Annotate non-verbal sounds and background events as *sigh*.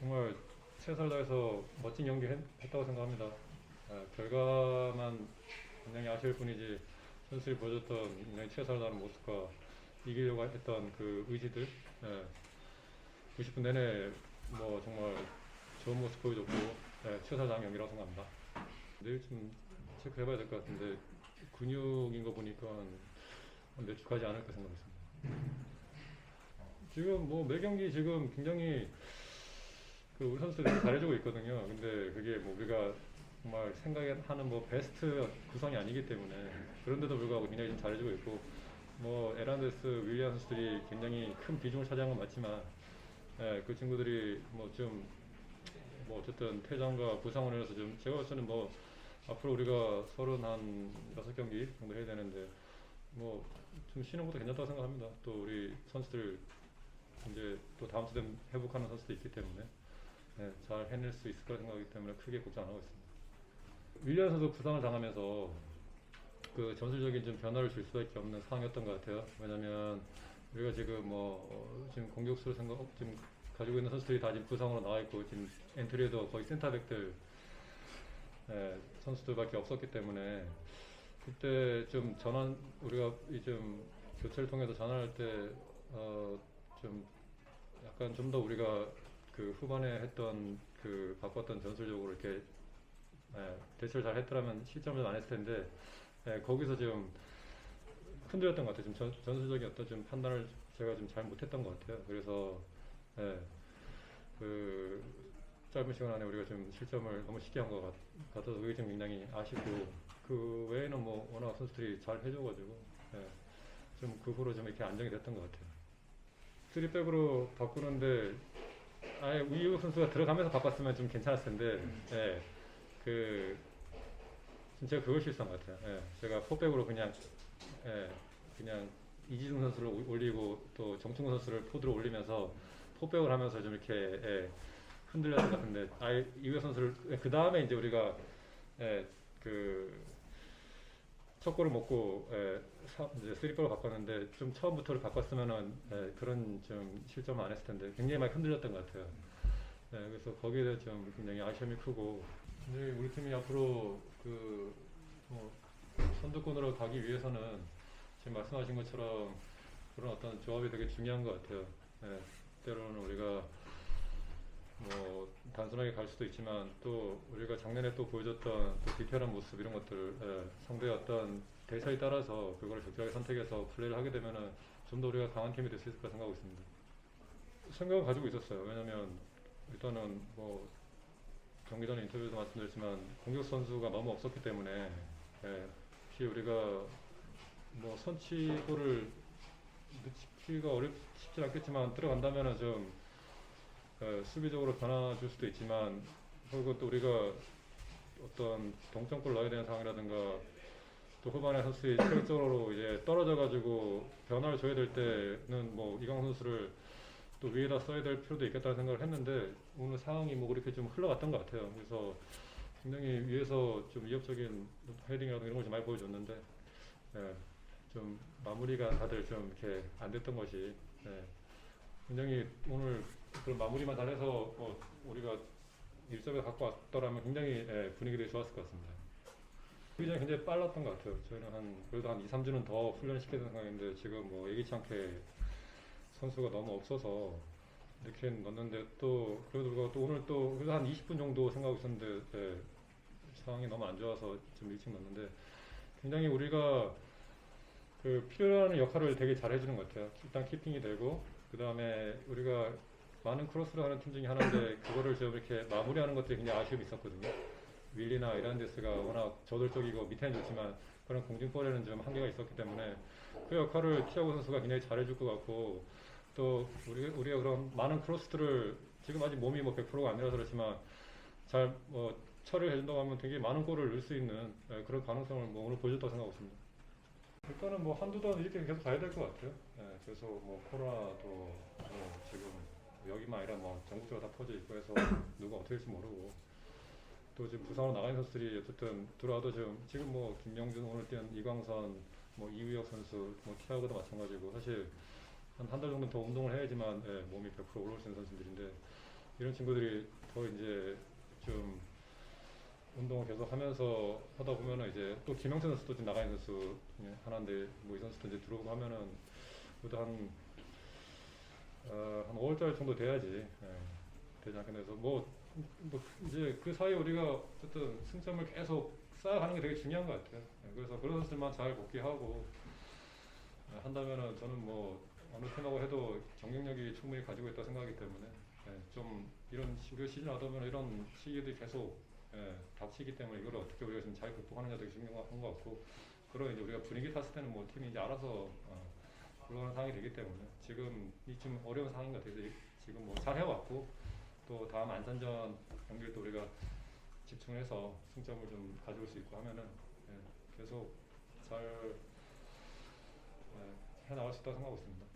정말 최선을 다해서 멋진 했, 했다고 생각합니다. 예, 결과만 굉장히 아쉬울 뿐이지 선수들이 보여줬던 굉장히 최선을 다하는 모습과 이기려고 했던 그 의지들 예, 90분 내내 뭐 정말 좋은 모습 보여줬고 예, 최선을 다한 경기라고 생각합니다. 내일 좀 체크해봐야 될 것 같은데 근육인 거 보니까 몇주 가지 않을까 생각했습니다. 지금 뭐 매 경기 지금 굉장히 그 우리 선수들이 잘해주고 있거든요. 근데 그게 뭐 우리가 정말 생각하는 뭐 베스트 구성이 아니기 때문에 그런데도 불구하고 굉장히 좀 잘해주고 있고 뭐 에란데스, 윌리안 선수들이 굉장히 큰 비중을 차지한 건 맞지만 예, 그 친구들이 뭐좀뭐 어쨌든 퇴장과 부상으로 인해서 좀 제가 봤을 때는 뭐 앞으로 우리가 서른 한 여섯 경기 정도 해야 되는데 뭐 좀 쉬는 것도 괜찮다고 생각합니다. 또 우리 선수들 이제 또 다음 주에 회복하는 선수도 있기 때문에 네, 잘 해낼 수 있을 거라 생각하기 때문에 크게 걱정 안 하고 있습니다. 윌리안 선수 부상을 당하면서 그 전술적인 좀 변화를 줄 수밖에 없는 상황이었던 것 같아요. 왜냐면 우리가 지금 뭐 어, 지금 공격수를 생각 지금 가지고 있는 선수들이 다 지금 부상으로 나와 있고 지금 엔트리에도 거의 센터백들 예, 선수들밖에 없었기 때문에 그때 좀 전환 우리가 이 좀 교체를 통해서 전환할 때 어 좀 약간 좀 더 우리가 그 후반에 했던 그 바꿨던 전술적으로 이렇게 예, 대처를 잘 했더라면 실점을 안 했을 텐데 예, 거기서 좀 흔들렸던 것 같아요. 좀 전, 전술적인 어떤 좀 판단을 제가 좀 잘 못했던 것 같아요. 그래서 예, 그 짧은 시간 안에 우리가 좀 실점을 너무 쉽게 한 것 같아서 그게 좀 굉장히 아쉽고 그 외에는 뭐 워낙 선수들이 잘 해줘가지고 예, 좀그 후로 좀 이렇게 안정이 됐던 것 같아요. 3백으로 바꾸는데 아예 우이우 선수가 들어가면서 바꿨으면 좀 괜찮았을 텐데 예, 그 제가 그걸 실수한 것 같아요. 예, 제가 포백으로 그냥 예, 그냥 이지승 선수를 올- 올리고 또 정충호 선수를 포드로 올리면서 포백을 하면서 좀 이렇게 예, 흔들렸던 것 같은데 아예 이우 선수를 그 다음에 이제 우리가 예, 그 첫 골을 먹고 예, 사, 이제 쓰리백으로 바꿨는데 좀 처음부터를 바꿨으면은 예, 그런 좀 실점을 안 했을 텐데 굉장히 많이 흔들렸던 것 같아요. 네, 그래서 거기에 대해 좀 굉장히 아쉬움이 크고 근데 우리 팀이 앞으로 그 뭐, 선두권으로 가기 위해서는 지금 말씀하신 것처럼 그런 어떤 조합이 되게 중요한 것 같아요. 네, 때로는 우리가 뭐 단순하게 갈 수도 있지만 또 우리가 작년에 또 보여줬던 또 디테일한 모습 이런 것들 예, 상대의 어떤 대처에 따라서 그걸 적절하게 선택해서 플레이를 하게 되면은 좀 더 우리가 강한 팀이 될 수 있을 거라 생각하고 있습니다. 생각을 가지고 있었어요. 왜냐면 일단은 뭐 경기 전에 인터뷰에서 말씀드렸지만 공격 선수가 너무 없었기 때문에 예, 혹시 우리가 뭐 선취골을 넣기가 어렵 쉽지 않겠지만 들어간다면은 좀 예, 수비적으로 변화 줄 수도 있지만 그리고 또 우리가 어떤 동점골 넣어야 되는 상황이라든가 또 후반에 선수들이 체력적으로 이제 떨어져 가지고 변화를 줘야 될 때는 뭐 이강 선수를 또 위에다 써야 될 필요도 있겠다는 생각을 했는데 오늘 상황이 뭐 그렇게 좀 흘러갔던 것 같아요. 그래서 굉장히 위에서 좀 위협적인 헤딩이라든가 이런 걸 좀 많이 보여줬는데 예, 좀 마무리가 다들 좀 이렇게 안 됐던 것이 예, 굉장히 오늘 그런 마무리만 잘해서 뭐 우리가 1점에 갖고 왔더라면 굉장히 예, 분위기도 좋았을 것 같습니다. 굉장히 굉장히 빨랐던 것 같아요. 저희는 한 그래도 한 2, 3주는 더 훈련을 시켜야 되는 생각인데 지금 뭐 예기치 않게 선수가 너무 없어서 이렇게 넣었는데 또 그래도 불구하고 또 오늘 또 그래도 한 20분 정도 생각하고 있었는데 예, 상황이 너무 안 좋아서 좀 일찍 넣었는데 굉장히 우리가 그 필요로 하는 역할을 되게 잘 해주는 것 같아요. 일단 키핑이 되고 그 다음에 우리가 많은 크로스를 하는 팀 중에 하나인데 그거를 좀 이렇게 마무리하는 것들이 굉장히 아쉬움이 있었거든요. 윌리나 이란데스가 워낙 저돌적이고 밑에는 좋지만 그런 공중볼에는 좀 한계가 있었기 때문에 그 역할을 티아고 선수가 굉장히 잘해줄 것 같고 또 우리, 우리가 그런 많은 크로스들을 지금 아직 몸이 뭐 100%가 아니라서 그렇지만 잘 뭐 처리를 해준다고 하면 되게 많은 골을 넣을 수 있는 예, 그런 가능성을 뭐 오늘 보여줬다고 생각하고 있습니다. 일단은 뭐 한두 달 이렇게 계속 가야 될 것 같아요. 예, 그래서 뭐 코로나도 뭐 지금 여기만 아니라 뭐 전국적으로 다 퍼져 있고 해서 *coughs* 누가 어떻게 될지 모르고 또 지금 부상으로 나가는 선수들이 어쨌든 들어와도 지금 지금 뭐 김영준 오늘 뛴 이광선 뭐 이우혁 선수 뭐 티아고도 마찬가지고 사실 한 한 달 정도 더 운동을 해야지만 예, 몸이 100% 올라올 수 있는 선수들인데 이런 친구들이 더 이제 좀 운동을 계속 하면서 하다 보면은 이제 또 김영태 선수도 지금 나가 있는 선수 중에 하나인데 뭐 이 선수도 이제 들어오고 하면은 그래도 한, 어, 한 5월달 정도 돼야지 예, 되지 않겠나 해서 뭐, 뭐 이제 그 사이에 우리가 어쨌든 승점을 계속 쌓아가는 게 되게 중요한 것 같아요. 예, 그래서 그런 선수들만 잘 복귀하고 예, 한다면은 저는 뭐 어느 팀하고 해도 경쟁력이 충분히 가지고 있다 생각하기 때문에 예, 좀 이런 시즌 하다 보면 이런 시기들이 계속 예, 닥치기 때문에 이걸 어떻게 우리가 좀잘 극복하느냐 되게 중요한 것 같고 그런 이제 우리가 분위기 탔을 때는 뭐 팀이 이제 알아서 어, 굴러가는 상황이 되기 때문에 지금 이좀 어려운 상황인 것 같아서 이- 지금 뭐 잘 해왔고 또 다음 안산전 경기를 또 우리가 집중해서 승점을 좀 가져올 수 있고 하면은 예, 계속 잘 예, 해나갈 수 있다고 생각하고 있습니다.